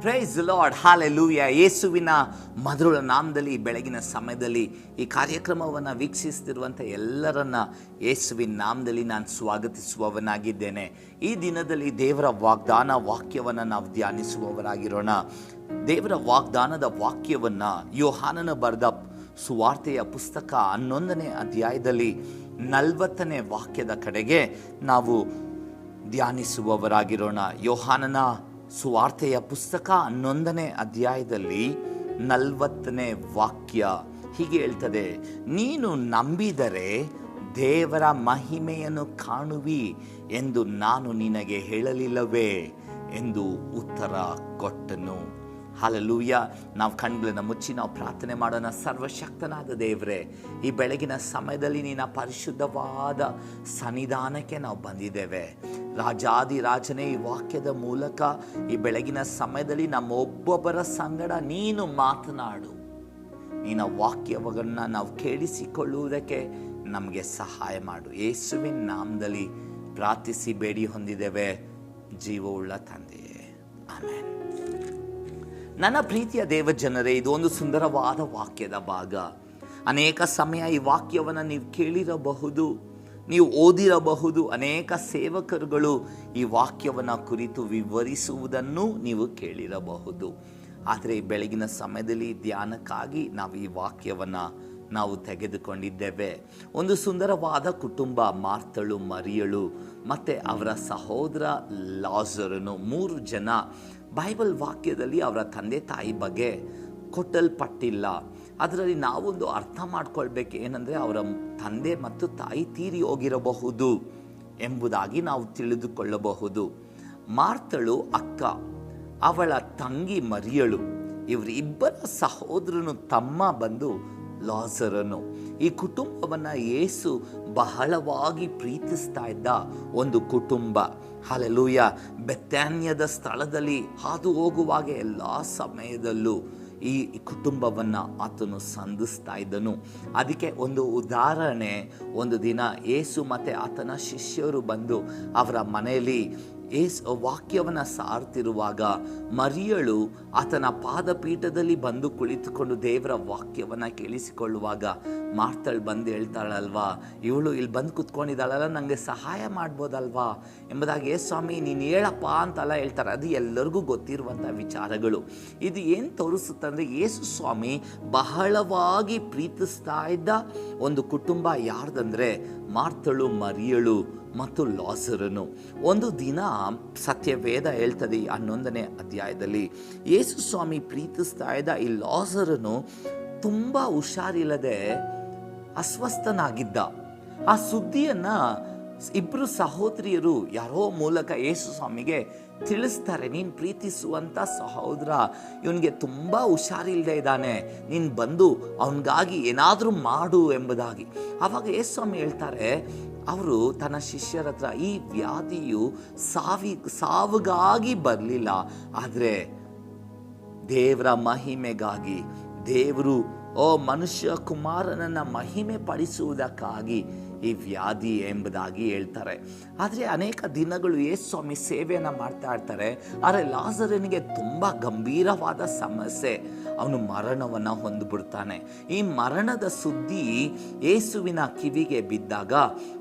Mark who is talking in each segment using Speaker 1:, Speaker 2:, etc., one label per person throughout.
Speaker 1: Price lord ಹಾಲೆ ಲೂಯ ಯೇಸುವಿನ ಮಧುರ ನಾಮದಲ್ಲಿ ಬೆಳಗಿನ ಸಮಯದಲ್ಲಿ ಈ ಕಾರ್ಯಕ್ರಮವನ್ನು ವೀಕ್ಷಿಸ್ತಿರುವಂಥ ಎಲ್ಲರನ್ನ ಯೇಸುವಿನ ನಾಮದಲ್ಲಿ ನಾನು ಸ್ವಾಗತಿಸುವವನಾಗಿದ್ದೇನೆ. ಈ ದಿನದಲ್ಲಿ ದೇವರ ವಾಗ್ದಾನ ವಾಕ್ಯವನ್ನು ನಾವು ಧ್ಯಾನಿಸುವವರಾಗಿರೋಣ. ದೇವರ ವಾಗ್ದಾನದ ವಾಕ್ಯವನ್ನು ಯೋಹಾನನ ಬರೆದ ಸುವಾರ್ತೆಯ ಪುಸ್ತಕ ಹನ್ನೊಂದನೇ ಅಧ್ಯಾಯದಲ್ಲಿ ನಲವತ್ತನೇ ವಾಕ್ಯದ ಕಡೆಗೆ ನಾವು ಧ್ಯಾನಿಸುವವರಾಗಿರೋಣ. ಯೋಹಾನನ ಸುವಾರ್ತೆಯ ಪುಸ್ತಕ ಹನ್ನೊಂದನೇ ಅಧ್ಯಾಯದಲ್ಲಿ ನಲವತ್ತನೇ ವಾಕ್ಯ ಹೀಗೆ ಹೇಳ್ತದೆ, ನೀನು ನಂಬಿದರೆ ದೇವರ ಮಹಿಮೆಯನ್ನು ಕಾಣುವಿ ಎಂದು ನಾನು ನಿನಗೆ ಹೇಳಲಿಲ್ಲವೇ? ಎಂದು ಉತ್ತರ ಕೊಟ್ಟನು. ಹಾಲಲೂಯ. ನಾವು ಕಣ್ಗಳನ್ನು ಮುಚ್ಚಿ ನಾವು ಪ್ರಾರ್ಥನೆ ಮಾಡೋಣ. ಸರ್ವಶಕ್ತನಾದ ದೇವರೇ, ಈ ಬೆಳಗಿನ ಸಮಯದಲ್ಲಿ ನಿನ್ನ ಪರಿಶುದ್ಧವಾದ ಸನ್ನಿಧಾನಕ್ಕೆ ನಾವು ಬಂದಿದ್ದೇವೆ. ರಾಜಾದಿ ರಾಜನೇ, ಈ ವಾಕ್ಯದ ಮೂಲಕ ಈ ಬೆಳಗಿನ ಸಮಯದಲ್ಲಿ ನಮ್ಮ ಒಬ್ಬೊಬ್ಬರ ಸಂಗಡ ನೀನು ಮಾತನಾಡು. ನಿನ್ನ ವಾಕ್ಯವನ್ನು ನಾವು ಕೇಳಿಸಿಕೊಳ್ಳುವುದಕ್ಕೆ ನಮಗೆ ಸಹಾಯ ಮಾಡು. ಯೇಸುವಿನ ನಾಮದಲ್ಲಿ ಪ್ರಾರ್ಥಿಸಿ ಬೇಡಿ ಹೊಂದಿದ್ದೇವೆ ಜೀವವುಳ್ಳ ತಂದೆಯೇ. ಆಮೇಲೆ ನನ್ನ ಪ್ರೀತಿಯ ದೇವ ಜನರೇ ಇದು ಒಂದು ಸುಂದರವಾದ ವಾಕ್ಯದ ಭಾಗ. ಅನೇಕ ಸಮಯ ಈ ವಾಕ್ಯವನ್ನು ನೀವು ಕೇಳಿರಬಹುದು, ನೀವು ಓದಿರಬಹುದು. ಅನೇಕ ಸೇವಕರುಗಳು ಈ ವಾಕ್ಯವನ್ನು ಕುರಿತು ವಿವರಿಸುವುದನ್ನು ನೀವು ಕೇಳಿರಬಹುದು. ಆದರೆ ಬೆಳಗಿನ ಸಮಯದಲ್ಲಿ ಧ್ಯಾನಕ್ಕಾಗಿ ನಾವು ಈ ವಾಕ್ಯವನ್ನು ನಾವು ತೆಗೆದುಕೊಂಡಿದ್ದೇವೆ. ಒಂದು ಸುಂದರವಾದ ಕುಟುಂಬ ಮಾರ್ತಳು ಮರಿಯಳು, ಮತ್ತು ಅವರ ಸಹೋದರ ಲಾಜರನು ಮೂರು ಜನ ಬೈಬಲ್ ವಾಕ್ಯದಲ್ಲಿ ಅವರ ತಂದೆ ತಾಯಿ ಬಗ್ಗೆ ಕೊಟ್ಟಲ್ಪಟ್ಟಿಲ್ಲ. ಅದರಲ್ಲಿ ನಾವೊಂದು ಅರ್ಥ ಮಾಡ್ಕೊಳ್ಬೇಕು ಏನಂದರೆ ಅವರ ತಂದೆ ಮತ್ತು ತಾಯಿ ತೀರಿ ಹೋಗಿರಬಹುದು ಎಂಬುದಾಗಿ ನಾವು ತಿಳಿದುಕೊಳ್ಳಬಹುದು. ಮಾರ್ತಳು ಅಕ್ಕ, ಅವಳ ತಂಗಿ ಮರಿಯಳು. ಇವರಿಬ್ಬರ ಸಹೋದರನು ತಮ್ಮ ಬಂದು ಲಾಸರನು ಈ ಕುಟುಂಬವನ್ನು ಯೇಸು ಬಹಳವಾಗಿ ಪ್ರೀತಿಸ್ತಾ ಇದ್ದ ಒಂದು ಕುಟುಂಬ. ಹಾಲೆಲೂಯ ಬೆತ್ತಾನ್ಯದ ಸ್ಥಳದಲ್ಲಿ ಹಾದು ಹೋಗುವಾಗ ಎಲ್ಲ ಸಮಯದಲ್ಲೂ ಈ ಕುಟುಂಬವನ್ನು ಆತನು ಸಂಧಿಸ್ತಾ ಇದ್ದನು. ಅದಕ್ಕೆ ಒಂದು ಉದಾಹರಣೆ. ಒಂದು ದಿನ ಏಸು ಮತ್ತು ಆತನ ಶಿಷ್ಯರು ಬಂದು ಅವರ ಮನೆಯಲ್ಲಿ ಏಸ್ ವಾಕ್ಯವನ್ನು ಸಾರ್ತಿರುವಾಗ ಮರಿಯಳು ಆತನ ಪಾದಪೀಠದಲ್ಲಿ ಬಂದು ಕುಳಿತುಕೊಂಡು ದೇವರ ವಾಕ್ಯವನ್ನು ಕೇಳಿಸಿಕೊಳ್ಳುವಾಗ ಮಾರ್ತಳು ಬಂದು ಹೇಳ್ತಾಳಲ್ವಾ, ಇವಳು ಇಲ್ಲಿ ಬಂದು ಕುತ್ಕೊಂಡಿದ್ದಾಳಲ್ಲ ನನಗೆ ಸಹಾಯ ಮಾಡ್ಬೋದಲ್ವಾ? ಎಂಬುದಾಗಿ, ಏ ಸ್ವಾಮಿ, ನೀನು ಹೇಳಪ್ಪ ಅಂತೆಲ್ಲ ಹೇಳ್ತಾರೆ. ಅದು ಎಲ್ಲರಿಗೂ ಗೊತ್ತಿರುವಂಥ ವಿಚಾರಗಳು. ಇದು ಏನು ತೋರಿಸುತ್ತಂದರೆ ಯೇಸು ಸ್ವಾಮಿ ಬಹಳವಾಗಿ ಪ್ರೀತಿಸ್ತಾ ಇದ್ದ ಒಂದು ಕುಟುಂಬ ಯಾರ್ದಂದರೆ ಮಾರ್ತಳು ಮರಿಯಳು. ಮತ್ತು ಲಾಸರನು ಒಂದು ದಿನ ಸತ್ಯವೇದ ಹೇಳ್ತದೆ ಹನ್ನೊಂದನೇ ಅಧ್ಯಾಯದಲ್ಲಿ. ಯೇಸು ಸ್ವಾಮಿ ಪ್ರೀತಿಸ್ತಾ ಇದ್ದ ಈ ಲಾಸರನು ತುಂಬ ಹುಷಾರಿಲ್ಲದೆ ಅಸ್ವಸ್ಥನಾಗಿದ್ದ. ಆ ಸುದ್ದಿಯನ್ನು ಇಬ್ಬರು ಸಹೋದರಿಯರು ಯಾರೋ ಮೂಲಕ ಯೇಸು ಸ್ವಾಮಿಗೆ ತಿಳಿಸ್ತಾರೆ, ನೀನು ಪ್ರೀತಿಸುವಂಥ ಸಹೋದರ, ಇವನಿಗೆ ತುಂಬ ಹುಷಾರಿಲ್ಲದೆ ಇದ್ದಾನೆ, ನೀನು ಬಂದು ಅವನಿಗಾಗಿ ಏನಾದರೂ ಮಾಡು ಎಂಬುದಾಗಿ. ಆವಾಗ ಯೇಸು ಸ್ವಾಮಿ ಹೇಳ್ತಾರೆ ಅವರು ತನ್ನ ಶಿಷ್ಯರ ಹತ್ರ ಈ ವ್ಯಾಧಿಯು ಸಾವಿ, ಸಾವಿಗಾಗಿ ಬರಲಿಲ್ಲ. ಆದರೆ ದೇವರ ಮಹಿಮೆಗಾಗಿ, ದೇವರು, ಓ ಮನುಷ್ಯ ಕುಮಾರನನ್ನು ಮಹಿಮೆ ಪಡಿಸುವುದಕ್ಕಾಗಿ ಈ ವ್ಯಾಧಿ ಎಂಬುದಾಗಿ ಹೇಳ್ತಾರೆ. ಆದರೆ ಅನೇಕ ದಿನಗಳು ಯೇಸು ಸ್ವಾಮಿ ಸೇವೆಯನ್ನು ಮಾಡ್ತಾ ಇರ್ತಾರೆ. ಆದರೆ ಲಾಸರನಿಗೆ ತುಂಬ ಗಂಭೀರವಾದ ಸಮಸ್ಯೆ. ಅವನು ಮರಣವನ್ನು ಹೊಂದ್ಬಿಡ್ತಾನೆ. ಈ ಮರಣದ ಸುದ್ದಿ ಯೇಸುವಿನ ಕಿವಿಗೆ ಬಿದ್ದಾಗ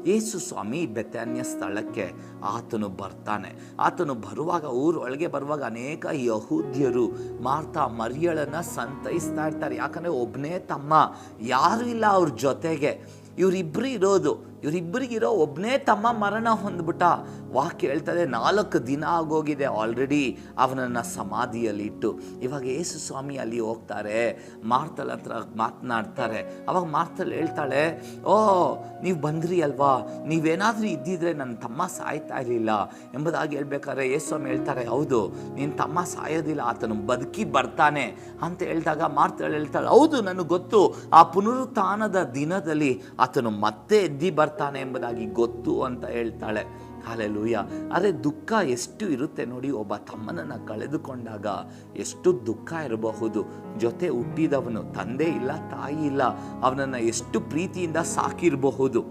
Speaker 1: ಯೇಸು ಸ್ವಾಮಿ ಬೆತ್ತಾನ್ಯ ಸ್ಥಳಕ್ಕೆ ಆತನು ಬರ್ತಾನೆ. ಆತನು ಬರುವಾಗ ಊರೊಳಗೆ ಬರುವಾಗ ಅನೇಕ ಯಹೂದ್ಯರು ಮಾರ್ತಾ ಮರಿಯಳನ್ನು ಸಂತೈಸ್ತಾ ಇರ್ತಾರೆ. ಯಾಕಂದರೆ ಒಬ್ಬನೇ ತಮ್ಮ, ಯಾರೂ ಇಲ್ಲ ಅವ್ರ ಜೊತೆಗೆ. ಇವರಿಬ್ಬರು ಇರೋದು. ಇವರಿಬ್ಬರಿಗಿರೋ ಒಬ್ಬನೇ ತಮ್ಮ ಮರಣ ಹೊಂದ್ಬಿಟ್ಟ ವಾಕ್ಯ ಹೇಳ್ತದೆ ನಾಲ್ಕು ದಿನ ಆಗೋಗಿದೆ ಆಲ್ರೆಡಿ ಅವನನ್ನು ಸಮಾಧಿಯಲ್ಲಿ ಇಟ್ಟು ಇವಾಗ ಯೇಸು ಸ್ವಾಮಿ ಅಲ್ಲಿ ಹೋಗ್ತಾರೆ, ಮಾರ್ತಲ್ ಹತ್ರ ಮಾತನಾಡ್ತಾರೆ. ಅವಾಗ ಮಾರ್ತಲ್ ಹೇಳ್ತಾಳೆ, ಓ, ನೀವು ಬಂದ್ರಿ ಅಲ್ವಾ? ನೀವೇನಾದರೂ ಇದ್ದಿದ್ರೆ ನನ್ನ ತಮ್ಮ ಸಾಯ್ತಾ ಇರಲಿಲ್ಲ. ಎಂಬುದಾಗಿ ಹೇಳ್ಬೇಕಾದ್ರೆ ಯೇಸು ಸ್ವಾಮಿ ಹೇಳ್ತಾರೆ, ಹೌದು ನಿನ್ನ ತಮ್ಮ ಸಾಯೋದಿಲ್ಲ, ಆತನು ಬದುಕಿ ಬರ್ತಾನೆ. ಅಂತ ಹೇಳಿದಾಗ ಮಾರ್ತಲ್ ಹೇಳ್ತಾಳೆ, ಹೌದು, ನನಗೆ ಗೊತ್ತು, ಆ ಪುನರುತ್ಥಾನದ ದಿನದಲ್ಲಿ ಆತನು ಮತ್ತೆ ಎದ್ದಿ ಬರ್ತಾನೆ ಎಂಬುದಾಗಿ ಗೊತ್ತು ಅಂತ ಹೇಳ್ತಾಳೆ. ಹಾಲೆಲೂಯ. ಆದರೆ ದುಃಖ ಎಷ್ಟು ಇರುತ್ತೆ ನೋಡಿ, ಒಬ್ಬ ತಮ್ಮನನ್ನು ಕಳೆದುಕೊಂಡಾಗ ಎಷ್ಟು ದುಃಖ ಇರಬಹುದು. ಜೊತೆ ಹುಟ್ಟಿದವನು ತಂದೆ ಇಲ್ಲ, ತಾಯಿ ಇಲ್ಲ, ಅವನನ್ನು ಎಷ್ಟು ಪ್ರೀತಿಯಿಂದ ಸಾಕಿರಬಹುದು.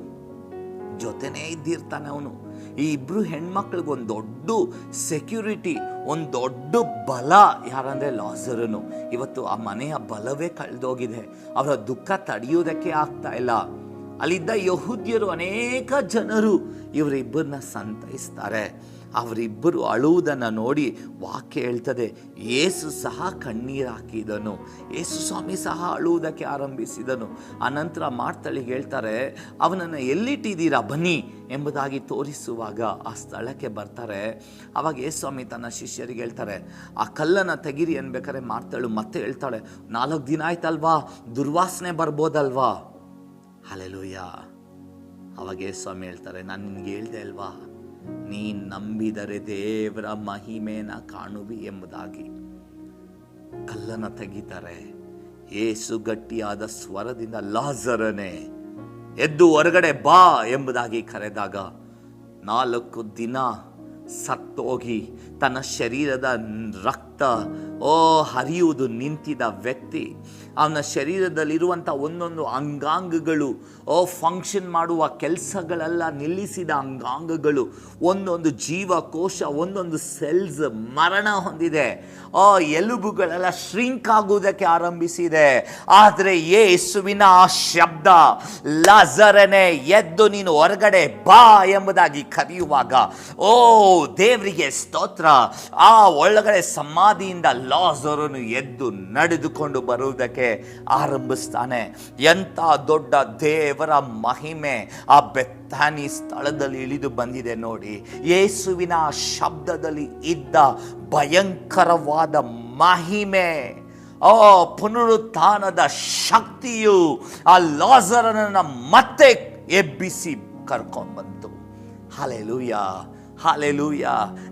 Speaker 1: ಜೊತೆನೇ ಇದ್ದಿರ್ತಾನೆ ಅವನು. ಈ ಇಬ್ರು ಹೆಣ್ಮಕ್ಳಿಗೆ ಒಂದು ದೊಡ್ಡ ಸೆಕ್ಯೂರಿಟಿ ಒಂದು ದೊಡ್ಡ ಬಲ, ಯಾರಂದ್ರೆ ಲಾಸರನು ಇವತ್ತು ಆ ಮನೆಯ ಬಲವೇ ಕಳೆದೋಗಿದೆ. ಅವರ ದುಃಖ ತಡೆಯೋದಕ್ಕೆ ಆಗ್ತಾ ಇಲ್ಲ. ಅಲ್ಲಿದ್ದ ಯಹೂದ್ಯರು ಅನೇಕ ಜನರು ಇವರಿಬ್ಬರನ್ನ ಸಂತೈಸ್ತಾರೆ. ಅವರಿಬ್ಬರು ಅಳುವುದನ್ನು ನೋಡಿ ವಾಕ್ಯ ಹೇಳ್ತದೆ, ಏಸು ಸಹ ಕಣ್ಣೀರು ಹಾಕಿದನು, ಏಸು ಸ್ವಾಮಿ ಸಹ ಅಳುವುದಕ್ಕೆ ಆರಂಭಿಸಿದನು. ಅನಂತರ ಮಾಡ್ತಳಿಗೆ ಹೇಳ್ತಾರೆ, ಅವನನ್ನು ಎಲ್ಲಿಟ್ಟಿದ್ದೀರಾ ಬನ್ನಿ ಎಂಬುದಾಗಿ ತೋರಿಸುವಾಗ ಆ ಸ್ಥಳಕ್ಕೆ ಬರ್ತಾರೆ. ಆವಾಗ ಏಸು ಸ್ವಾಮಿ ತನ್ನ ಶಿಷ್ಯರಿಗೆ ಹೇಳ್ತಾರೆ, ಆ ಕಲ್ಲನ್ನು ತೆಗಿರಿ ಅನ್ಬೇಕಾದ್ರೆ ಮಾರ್ತಳು ಮತ್ತೆ ಹೇಳ್ತಾಳೆ, ನಾಲ್ಕು ದಿನ ಆಯ್ತಲ್ವಾ, ದುರ್ವಾಸನೆ ಬರ್ಬೋದಲ್ವಾ? ಹಲೆಲೂಯ ಅವಾಗೇ ಸ್ವಾಮಿ ಹೇಳ್ತಾರೆ, ನಾನು ನಿನ್ಗೆ ಹೇಳ್ದೆ ಅಲ್ವಾ? ನೀ ನಂಬಿದರೆ ದೇವರ ಮಹಿಮೇನ ಕಾಣುವಿ ಎಂಬುದಾಗಿ. ಕಲ್ಲನ್ನು ತೆಗಿತಾರೆ. ಏಸು ಗಟ್ಟಿಯಾದ ಸ್ವರದಿಂದ, ಲಾಜರನೆ, ಎದ್ದು ಹೊರಗಡೆ ಬಾ ಎಂಬುದಾಗಿ ಕರೆದಾಗ, ನಾಲ್ಕು ದಿನ ಸತ್ತೋಗಿ ತನ್ನ ಶರೀರದ ರಕ್ತ ಓ, ಹರಿಯುವುದು ನಿಂತಿದ ವ್ಯಕ್ತಿ. ಅವನ ಶರೀರದಲ್ಲಿರುವಂಥ ಒಂದೊಂದು ಅಂಗಾಂಗಗಳು, ಓ ಫಂಕ್ಷನ್ ಮಾಡುವ ಕೆಲಸಗಳೆಲ್ಲ ನಿಲ್ಲಿಸಿದ ಅಂಗಾಂಗಗಳು, ಒಂದೊಂದು ಜೀವಕೋಶ, ಒಂದೊಂದು ಸೆಲ್ಸ್ ಮರಣ ಹೊಂದಿದೆ. ಓ, ಎಲುಬುಗಳೆಲ್ಲ ಶ್ರಿಂಕ್ ಆಗುವುದಕ್ಕೆ ಆರಂಭಿಸಿದೆ. ಆದರೆ ಯೇಸುವಿನ ಆ ಶಬ್ದ, ಲಜರನೆ, ಎದ್ದು ನೀನು ಹೊರಗಡೆ ಬಾ ಎಂಬುದಾಗಿ ಕರೆಯುವಾಗ, ಓ, ದೇವರಿಗೆ ಸ್ತೋತ್ರ. ಆ ಒಳಗಡೆ ಸಮಾಧಿಯಿಂದ ಲಾಜರನು ಎದ್ದು ನಡೆದುಕೊಂಡು ಬರುವುದಕ್ಕೆ ಆರಂಭಿಸ್ತಾನೆ. ಎಂಥ ದೊಡ್ಡ ದೇವರ ಮಹಿಮೆ ಆ ಬೆತ್ತಾನಿ ಸ್ಥಳದಲ್ಲಿ ಇಳಿದು ಬಂದಿದೆ ನೋಡಿ. ಯೇಸುವಿನ ಶಬ್ದದಲ್ಲಿ ಇದ್ದ ಭಯಂಕರವಾದ ಮಹಿಮೆ ಓ ಪುನರುತ್ಥಾನದ ಶಕ್ತಿಯು ಆ ಲಾಜರನನ್ನು ಮತ್ತೆ ಎಬ್ಬಿಸಿ ಕರ್ಕೊಂಡ್ಬಂತು. Hallelujah hallelujah.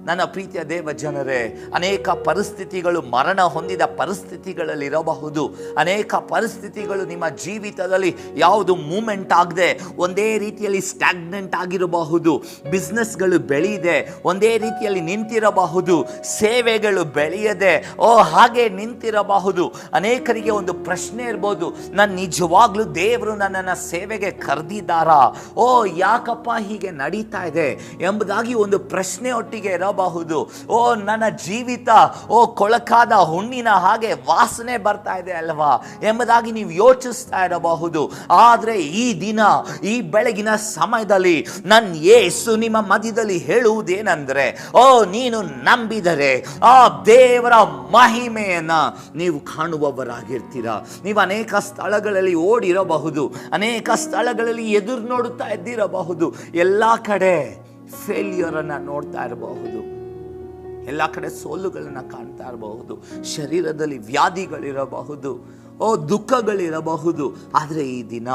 Speaker 1: ನನ್ನ ಪ್ರೀತಿಯ ದೇವ ಜನರೇ ಅನೇಕ ಪರಿಸ್ಥಿತಿಗಳು ಮರಣ ಹೊಂದಿದ ಪರಿಸ್ಥಿತಿಗಳಲ್ಲಿರಬಹುದು ಅನೇಕ ಪರಿಸ್ಥಿತಿಗಳು ನಿಮ್ಮ ಜೀವಿತದಲ್ಲಿ ಯಾವುದು ಮೂಮೆಂಟ್ ಆಗದೆ ಒಂದೇ ರೀತಿಯಲ್ಲಿ ಸ್ಟ್ಯಾಗ್ನೆಂಟ್ ಆಗಿರಬಹುದು. ಬಿಸ್ನೆಸ್ಗಳು ಬೆಳೆಯದೆ ಒಂದೇ ರೀತಿಯಲ್ಲಿ ನಿಂತಿರಬಹುದು. ಸೇವೆಗಳು ಬೆಳೆಯದೆ, ಓ ಹಾಗೆ ನಿಂತಿರಬಹುದು. ಅನೇಕರಿಗೆ ಒಂದು ಪ್ರಶ್ನೆ ಇರ್ಬೋದು ನಾನು ನಿಜವಾಗ್ಲೂ ದೇವರು ನನ್ನನ್ನು ಸೇವೆಗೆ ಕರೆದಿದ್ದಾರಾ? ಓ, ಯಾಕಪ್ಪ ಹೀಗೆ ನಡೀತಾ ಇದೆ ಎಂಬುದಾಗಿ ಒಂದು ಪ್ರಶ್ನೆ ಒಟ್ಟಿಗೆ ಇರಬಹುದು. ಓ, ನನ್ನ ಜೀವಿತ, ಓ, ಕೊಳಕಾದ ಹುಣ್ಣಿನ ಹಾಗೆ ವಾಸನೆ ಬರ್ತಾ ಇದೆ ಅಲ್ವಾ? ಎಂಬುದಾಗಿ ನೀವು ಯೋಚಿಸ್ತಾ ಇರಬಹುದು. ಆದರೆ ಈ ದಿನ, ಈ ಬೆಳಗಿನ ಸಮಯದಲ್ಲಿ ನನ್ನ ಯೇಸು ನಿಮ್ಮ ಮಧ್ಯದಲ್ಲಿ ಹೇಳುವುದೇನೆಂದರೆ, ಓ, ನೀನು ನಂಬಿದರೆ ಆ ದೇವರ ಮಹಿಮೆಯನ್ನು ನೀವು ಕಾಣುವವರಾಗಿರ್ತೀರ. ನೀವು ಅನೇಕ ಸ್ಥಳಗಳಲ್ಲಿ ಓಡಿರಬಹುದು, ಅನೇಕ ಸ್ಥಳಗಳಲ್ಲಿ ಎದುರು ನೋಡುತ್ತಾ ಇದ್ದಿರಬಹುದು. ಎಲ್ಲ ಕಡೆ ಫೇಲ್ಯೂರನ್ನು ನೋಡ್ತಾ ಇರಬಹುದು. ಎಲ್ಲ ಕಡೆ ಸೋಲುಗಳನ್ನು ಕಾಣ್ತಾ ಇರಬಹುದು. ಶರೀರದಲ್ಲಿ ವ್ಯಾಧಿಗಳಿರಬಹುದು. ಓ, ದುಃಖಗಳಿರಬಹುದು. ಆದರೆ ಈ ದಿನ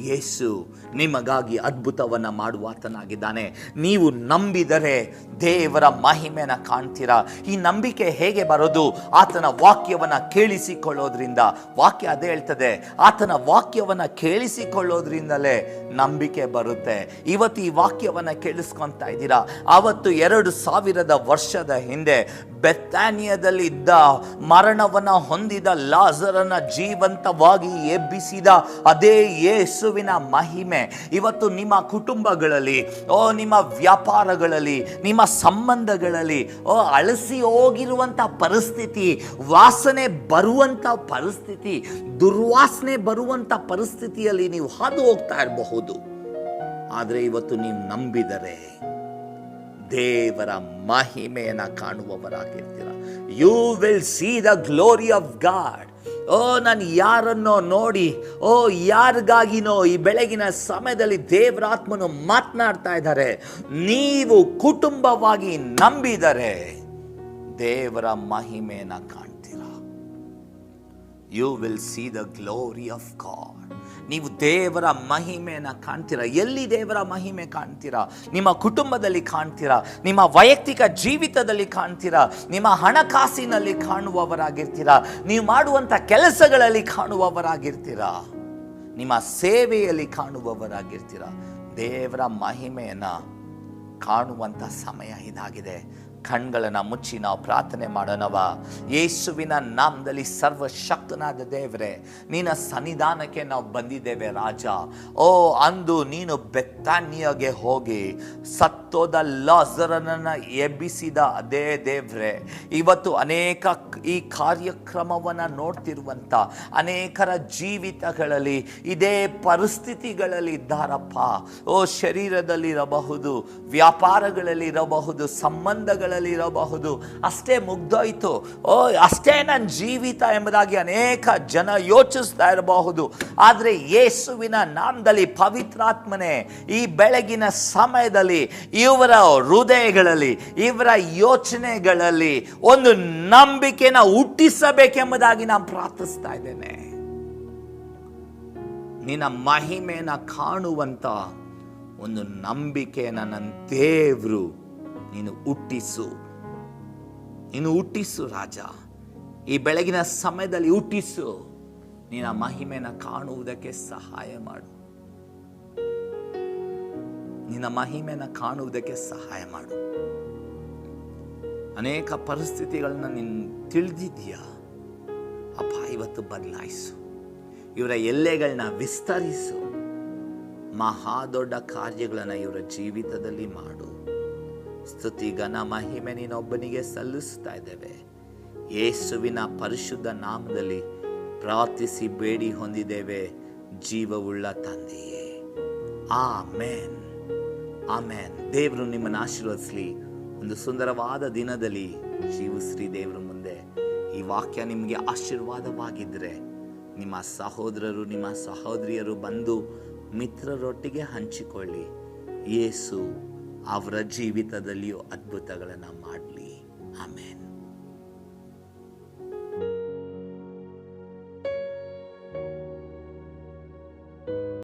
Speaker 1: ಯೇಸು ನಿಮಗಾಗಿ ಅದ್ಭುತವನ್ನು ಮಾಡುವಾತನಾಗಿದ್ದಾನೆ. ನೀವು ನಂಬಿದರೆ ದೇವರ ಮಹಿಮೆನ ಕಾಣ್ತೀರಾ? ಈ ನಂಬಿಕೆ ಹೇಗೆ ಬರೋದು? ಆತನ ವಾಕ್ಯವನ್ನು ಕೇಳಿಸಿಕೊಳ್ಳೋದ್ರಿಂದ. ವಾಕ್ಯ ಅದೇ ಹೇಳ್ತದೆ, ಆತನ ವಾಕ್ಯವನ್ನು ಕೇಳಿಸಿಕೊಳ್ಳೋದ್ರಿಂದಲೇ ನಂಬಿಕೆ ಬರುತ್ತೆ. ಇವತ್ತು ಈ ವಾಕ್ಯವನ್ನು ಕೇಳಿಸ್ಕೊತಾ ಇದ್ದೀರಾ? ಅವತ್ತು ಎರಡು ಸಾವಿರದ ವರ್ಷದ ಹಿಂದೆ ಬೆತ್ತಾನಿಯದಲ್ಲಿ ಇದ್ದ ಮರಣವನ್ನು ಹೊಂದಿದ ಲಾಜರನ ಜೀವಂತವಾಗಿ ಎಬ್ಬಿಸಿದ ಅದೇ ಯೇಸುವಿನ ಮಹಿಮೆ ಇವತ್ತು ನಿಮ್ಮ ಕುಟುಂಬಗಳಲ್ಲಿ, ಓ ನಿಮ್ಮ ವ್ಯಾಪಾರಗಳಲ್ಲಿ, ನಿಮ್ಮ ಸಂಬಂಧಗಳಲ್ಲಿ, ಓ ಅಳಸಿ ಹೋಗಿರುವಂಥ ಪರಿಸ್ಥಿತಿ, ವಾಸನೆ ಬರುವಂಥ ಪರಿಸ್ಥಿತಿ, ದುರ್ವಾಸನೆ ಬರುವಂಥ ಪರಿಸ್ಥಿತಿಯಲ್ಲಿ ನೀವು ಹಾದು ಹೋಗ್ತಾ ಇರಬಹುದು. ಆದರೆ ಇವತ್ತು ನೀವು ನಂಬಿದರೆ ದೇವರ ಮಹಿಮೆಯನ್ನು ಕಾಣುವವರಾಗಿರ್ತೀರ. You will see the glory of God ಓ, ನಾನು ಯಾರನ್ನೋ ನೋಡಿ, ಓ, ಯಾರಿಗಾಗಿನೋ ಈ ಬೆಳಗಿನ ಸಮಯದಲ್ಲಿ ದೇವರಾತ್ಮನು ಮಾತನಾಡ್ತಾ ಇದ್ದಾರೆ. ನೀವು ಕುಟುಂಬವಾಗಿ ನಂಬಿದರೆ ದೇವರ ಮಹಿಮೆಯನ್ನು ಕಾಣ್ತೀರಾ. You will see the glory of God ನೀವು ದೇವರ ಮಹಿಮೆಯನ್ನು ಕಾಣ್ತೀರಾ? ಎಲ್ಲಿ ದೇವರ ಮಹಿಮೆ ಕಾಣ್ತೀರಾ? ನಿಮ್ಮ ಕುಟುಂಬದಲ್ಲಿ ಕಾಣ್ತೀರಾ? ನಿಮ್ಮ ವೈಯಕ್ತಿಕ ಜೀವಿತದಲ್ಲಿ ಕಾಣ್ತೀರಾ? ನಿಮ್ಮ ಹಣಕಾಸಿನಲ್ಲಿ ಕಾಣುವವರಾಗಿರ್ತೀರಾ? ನೀವು ಮಾಡುವಂಥ ಕೆಲಸಗಳಲ್ಲಿ ಕಾಣುವವರಾಗಿರ್ತೀರಾ? ನಿಮ್ಮ ಸೇವೆಯಲ್ಲಿ ಕಾಣುವವರಾಗಿರ್ತೀರಾ? ದೇವರ ಮಹಿಮೆಯನ್ನು ಕಾಣುವಂಥ ಸಮಯ ಇದಾಗಿದೆ. ಕಣ್ಗಳನ್ನ ಮುಚ್ಚಿ ನಾವು ಪ್ರಾರ್ಥನೆ ಮಾಡೋಣವ ಯೇಸುವಿನ ನಾಮದಲ್ಲಿ ಸರ್ವಶಕ್ತನಾದ ದೇವರೇ, ನಿನ್ನ ಸನ್ನಿಧಾನಕ್ಕೆ ನಾವು ಬಂದಿದ್ದೇವೆ ರಾಜ. ಓ, ಅಂದು ನೀನು ಬೆತ್ತಾನಿಯಗೆ ಹೋಗಿ ಸತ್ತೋದ ಲಾಜರನನ್ನು ಎಬ್ಬಿಸಿದ ಅದೇ ದೇವ್ರೆ. ಇವತ್ತು ಅನೇಕ ಈ ಕಾರ್ಯಕ್ರಮವನ್ನು ನೋಡ್ತಿರುವಂಥ ಅನೇಕರ ಜೀವಿತಗಳಲ್ಲಿ ಇದೇ ಪರಿಸ್ಥಿತಿಗಳಲ್ಲಿ ಇದ್ದಾರಪ್ಪ. ಓ, ಶರೀರದಲ್ಲಿರಬಹುದು, ವ್ಯಾಪಾರಗಳಲ್ಲಿರಬಹುದು ಸಂಬಂಧಗಳಲ್ಲಿರಬಹುದು ಅಷ್ಟೇ ಮುಗ್ದೋಯ್ತು. ಓ ಅಷ್ಟೇ ನನ್ನ ಜೀವಿತ ಎಂಬುದಾಗಿ ಅನೇಕ ಜನ ಯೋಚಿಸ್ತಾ ಇರಬಹುದು. ಆದರೆ ಯೇಸುವಿನ ನಾಮದಲ್ಲಿ ಪವಿತ್ರಾತ್ಮನೆ ಈ ಬೆಳಗಿನ ಸಮಯದಲ್ಲಿ, ಇವರ ಹೃದಯಗಳಲ್ಲಿ, ಇವರ ಯೋಚನೆಗಳಲ್ಲಿ ಒಂದು ನಂಬಿಕೆನ ಹುಟ್ಟಿಸಬೇಕೆಂಬುದಾಗಿ ನಾನು ಪ್ರಾರ್ಥಿಸ್ತಾ ಇದ್ದೇನೆ. ನಿನ್ನ ಮಹಿಮೆನ ಕಾಣುವಂತ ಒಂದು ನಂಬಿಕೆ ನನ್ನ ದೇವರು ನೀನು ಹುಟ್ಟಿಸು. ನೀನು ಹುಟ್ಟಿಸು ರಾಜ. ಈ ಬೆಳಗಿನ ಸಮಯದಲ್ಲಿ ಹುಟ್ಟಿಸು. ನಿನ್ನ ಮಹಿಮೆನ ಕಾಣುವುದಕ್ಕೆ ಸಹಾಯ ಮಾಡು. ನಿನ್ನ ಮಹಿಮೆನ ಕಾಣುವುದಕ್ಕೆ ಸಹಾಯ ಮಾಡು. ಅನೇಕ ಪರಿಸ್ಥಿತಿಗಳನ್ನ ನೀನು ತಿಳಿದಿದ್ಯಾ ಅಪ್ಪ, ಇವತ್ತು ಬದಲಾಯಿಸು. ಇವರ ಎಲ್ಲೆಗಳನ್ನ ವಿಸ್ತರಿಸು. ಮಹಾ ದೊಡ್ಡ ಕಾರ್ಯಗಳನ್ನು ಇವರ ಜೀವಿತದಲ್ಲಿ ಮಾಡು. ಸ್ತುತಿ ಘನ ಮಹಿಮೆ ನೀನೊಬ್ಬನಿಗೆ ಸಲ್ಲಿಸ್ತಾ ಇದ್ದೇವೆ. ಯೇಸುವಿನ ಪರಿಶುದ್ಧ ನಾಮದಲ್ಲಿ ಪ್ರಾರ್ಥಿಸಿ ಬೇಡಿ ಹೊಂದಿದ್ದೇವೆ. ಜೀವವುಳ್ಳ ತಂದೆಯೇ. ಆ ಮೇನ್ ಆಮೇನ್. ದೇವರು ನಿಮ್ಮನ್ನು ಆಶೀರ್ವದಿಸಲಿ. ಒಂದು ಸುಂದರವಾದ ದಿನದಲ್ಲಿ ಜೀವಿಸ್ರಿ ದೇವರ ಮುಂದೆ. ಈ ವಾಕ್ಯ ನಿಮಗೆ ಆಶೀರ್ವಾದವಾಗಿದ್ದರೆ ನಿಮ್ಮ ಸಹೋದರರು, ನಿಮ್ಮ ಸಹೋದರಿಯರು ಬಂದು ಮಿತ್ರರೊಟ್ಟಿಗೆ ಹಂಚಿಕೊಳ್ಳಿ. ಯೇಸು ಅವರ ಜೀವಿತದಲ್ಲಿಯೂ ಅದ್ಭುತಗಳನ್ನು ಮಾಡಲಿ. ಆಮೇನ್.